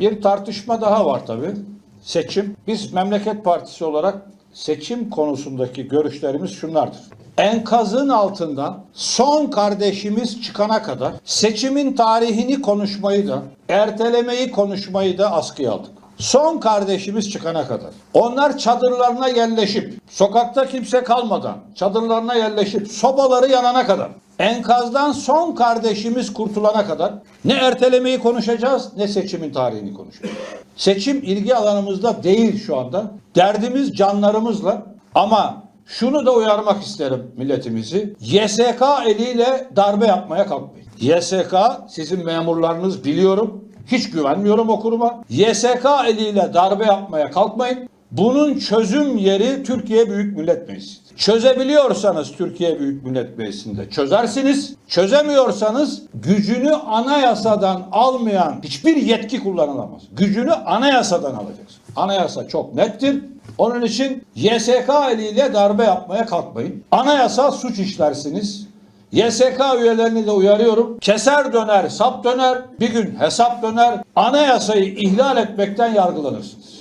Bir tartışma daha var tabii. Seçim. Biz Memleket Partisi olarak seçim konusundaki görüşlerimiz şunlardır. Enkazın altından son kardeşimiz çıkana kadar seçimin tarihini konuşmayı da, ertelemeyi konuşmayı da askıya aldık. Son kardeşimiz çıkana kadar. Onlar çadırlarına yerleşip, sokakta kimse kalmadan, çadırlarına yerleşip, sobaları yanana kadar, enkazdan son kardeşimiz kurtulana kadar ne ertelemeyi konuşacağız ne seçimin tarihini konuşacağız. Seçim ilgi alanımızda değil şu anda. Derdimiz canlarımızla ama şunu da uyarmak isterim milletimizi. YSK eliyle darbe yapmaya kalkmayın. YSK sizin memurlarınız biliyorum. Hiç güvenmiyorum o kuruma. YSK eliyle darbe yapmaya kalkmayın. Bunun çözüm yeri Türkiye Büyük Millet Meclisi'dir. Çözebiliyorsanız Türkiye Büyük Millet Meclisi'nde çözersiniz. Çözemiyorsanız gücünü anayasadan almayan hiçbir yetki kullanılamaz. Gücünü anayasadan alacaksın. Anayasa çok nettir. Onun için YSK eliyle darbe yapmaya kalkmayın. Anayasa suç işlersiniz. YSK üyelerini de uyarıyorum. Keser döner, sap döner, bir gün hesap döner. Anayasayı ihlal etmekten yargılanırsınız.